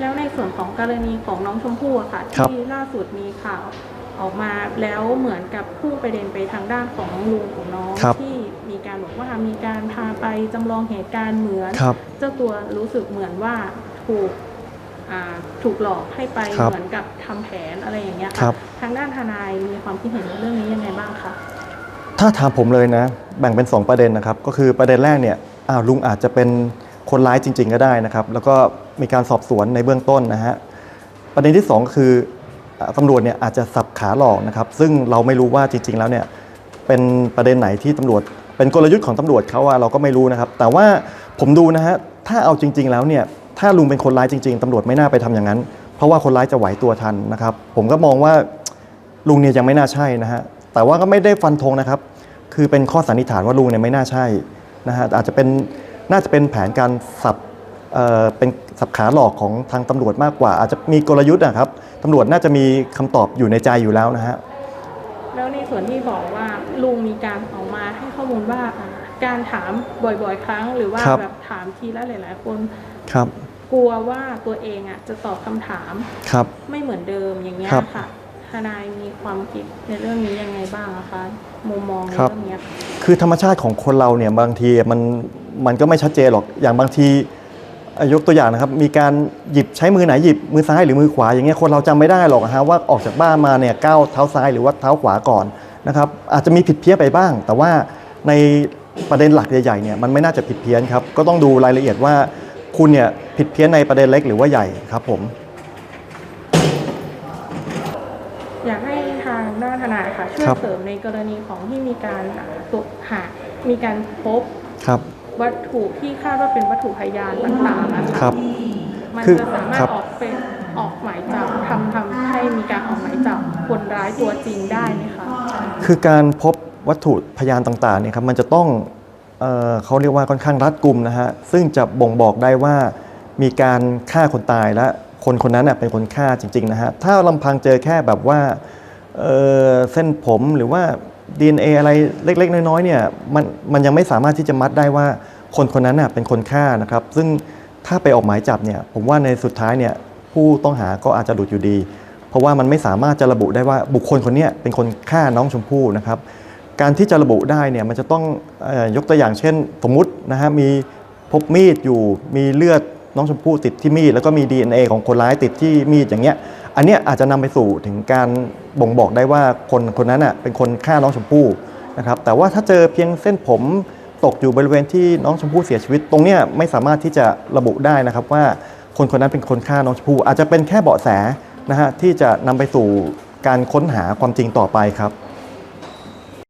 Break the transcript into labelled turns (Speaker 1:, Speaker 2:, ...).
Speaker 1: แล้วในส่วนของกรณีของน้องชมพู่อะค่ะ
Speaker 2: ครับ
Speaker 1: ที่ล่าสุดมีข่าวออกมาแล้วเหมือนกับพุ่งประเด็นไปทางด้านของลุงของน้อง
Speaker 2: ครับ
Speaker 1: ที่มีการบอกว่ามีการพาไปจำลองเหตุการณ์เหมือน
Speaker 2: ครับ
Speaker 1: เจ้าตัวรู้สึกเหมือนว่าถูกอ่าถูกหลอกให้ไป
Speaker 2: ครับ
Speaker 1: เหมือนกับทำแผนอะไรอย่างเงี้ย
Speaker 2: ครั
Speaker 1: ค่ะ
Speaker 2: บ
Speaker 1: ทางด้านทนายมีความคิดเห็นในเรื่องนี้ยังไงบ้างคะ
Speaker 2: ถ้าถามผมเลยนะ แบ่งเป็น 2 ประเด็นนะครับ ก็คือประเด็นแรกเนี่ยอ้าวลุงอาจจะเป็นคนร้ายจริง ๆ ก็ได้นะครับ แล้วก็ มีการสอบสวนในเบื้องต้นนะฮะประเด็นที่2ก็คือตำรวจเนี่ยอาจจะสับขาหลอกนะครับ ซึ่งเราไม่รู้ว่าจริง ๆ แล้วเนี่ยเป็นประเด็นไหนที่ตำรวจ เป็นกลยุทธ์ของตำรวจเขาอะเราก็ไม่รู้นะครับ แต่ว่าผมดูนะฮะถ้าเอาจริง ๆ แล้วเนี่ยถ้าลุงเป็นคนร้ายจริง ๆตำรวจไม่น่าไปทำอย่างนั้น เพราะว่าคนร้ายจะไหวตัวทันนะครับ ผมก็มองว่าลุงเนี่ยยังไม่น่าใช่นะฮะแต่ว่าก็ไม่ได้ฟันธงนะครับ คือเป็นข้อสันนิษฐานว่าลุงเนี่ยไม่น่าใช่นะฮะอาจจะเป็นน่าจะเป็นแผนการสับ เอ่อเป็นสับขาหลอกของทางตำรวจมากกว่า อาจจะมีกลยุทธ์นะครับตำรวจน่าจะมีคำตอบอยู่ในใจอยู่แล้วนะฮะ
Speaker 1: แล้วในส่วนที่บอกว่าลุงมีการออกมาให้ข้อมูลว่าอ่าการถามบ่อยๆ ครั้ง หรือว่า
Speaker 2: ครับ
Speaker 1: แบบถามทีละหลาย ๆ คน
Speaker 2: ครับ
Speaker 1: กลัวว่าตัวเองอะจะตอบคำถาม
Speaker 2: ครับ
Speaker 1: ไม่เหมือนเดิมอย่างเงี้ย
Speaker 2: ครับ
Speaker 1: ค่ะทนายมีความคิดในเรื่องนี้ยังไงบ้างอะคะมุมมองใน
Speaker 2: ครับ
Speaker 1: เรื่องเนี้ยค่ะ
Speaker 2: คือธรรมชาติของคนเราเนี่ยบางทีมันมันก็ไม่ชัดเจนหรอกอย่างบางทีอะ ยกตัวอย่างนะครับ มีการหยิบใช้มือไหนหยิบมือซ้ายหรือมือขวาอย่างเงี้ยคนเราจำไม่ได้หรอกนะฮะว่าออกจากบ้านมาเนี่ยก้าวเท้าซ้ายหรือว่าเท้าขวาก่อนนะครับอาจจะมีผิดเพี้ยนไปบ้าง แต่ว่าในประเด็นหลักใหญ่ๆเนี่ยมันไม่น่าจะผิดเพี้ยนครับก็ต้องดูรายละเอียดว่าคุณเนี่ยผิดเพี้ยนในประเด็นเล็กหรือว่าใหญ่ครับผม
Speaker 1: อยากให้ทางด้านทนายค่ะช่วย
Speaker 2: ครับ
Speaker 1: เสริมในกรณีของที่มีการอ่าตรวจหามีการพบ
Speaker 2: ครับ
Speaker 1: วัตถุที่คาดว่าเป็นวัตถุพยานต่างๆนะคะ
Speaker 2: ครับ
Speaker 1: มัน
Speaker 2: คือ
Speaker 1: จะสามาร
Speaker 2: ครั
Speaker 1: ถ
Speaker 2: บ
Speaker 1: ออกเป็นออกหมายจับทำทำให้มีการออกหมายจับคนร้ายตัวจริงได้ไหมคะ
Speaker 2: คือการพบวัตถุพยานต่างๆเนี่ยครับมันจะต้องเออเขาเรียกว่าค่อนข้างรัดกุมนะฮะซึ่งจะบ่งบอกได้ว่ามีการฆ่าคนตายและคนคนนั้นเน่ยเป็นคนฆ่าจริงๆนะฮะถ้าลำพังเจอแค่แบบว่าเอ่อเส้นผมหรือว่า DNA อะไรเล็ก ๆ น้อยๆเนี่ยมันมันยังไม่สามารถที่จะมัดได้ว่าคนคนนั้นน่ะเป็นคนฆ่านะครับ ซึ่งถ้าไปออกหมายจับเนี่ยผมว่าในสุดท้ายเนี่ยผู้ต้องหาก็อาจจะหลุดอยู่ดี เพราะว่ามันไม่สามารถจะระบุได้ว่าบุคคลคนนี้เป็นคนฆ่าน้องชมพู่นะครับ การที่จะระบุได้เนี่ยมันจะต้องอยกตัวอย่างเช่น สมมุตินะฮะมีพบมีดอยู่มีเลือดน้องชมพู่ติดที่มีดแล้วก็มี DNA ของคนร้ายติดที่มีดอย่างเงี้ย อันเนี้ยอาจจะนำไปสู่ถึงการบ่งบอกได้ว่าคนคนนั้นอะเป็นคนฆ่าน้องชมพู่นะครับแต่ว่าถ้าเจอเพียงเส้นผมตกอยู่บริเวณที่น้องชมพู่เสียชีวิต ตรงเนี้ยไม่สามารถที่จะระบุได้นะครับว่าคนคนนั้นเป็นคนฆ่าน้องชมพู่อาจจะเป็นแค่เบาะแสนะฮะที่จะนำไปสู่การค้นหาความจริงต่อไปครับ